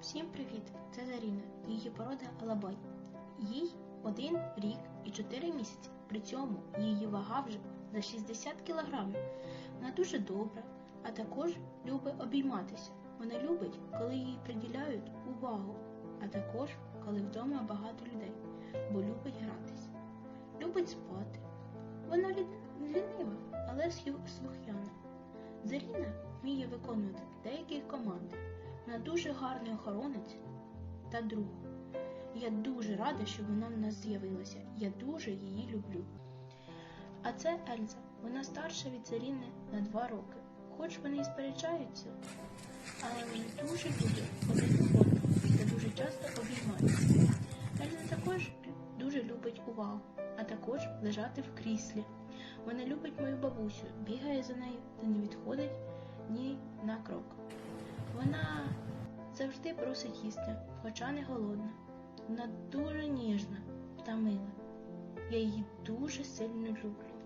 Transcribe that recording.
Всім привіт! Це Заріна, її порода Алабай. Їй один рік і 4 місяці. При цьому її вага вже за 60 кілограмів. Вона дуже добра, а також любить обійматися. Вона любить, коли їй приділяють увагу, а також коли вдома багато людей, бо любить гратися. Любить спати. Вона лі- лінива, але слухняна. Заріна вміє виконувати деякі команди. Вона дуже гарний охоронець та друг. Я дуже рада, що вона в нас з'явилася. Я дуже її люблю. А це Ельза. Вона старша від Заріни на два роки. Хоч вони і сперечаються, але вони дуже люблять один одного та дуже часто обіймаються. Ельза також дуже любить увагу, а також лежати в кріслі. Вона любить мою бабусю, бігає за нею та не відходить ні на крок. Вона завжди просить їсти, хоча не голодна. Вона дуже ніжна та мила. Я її дуже сильно люблю.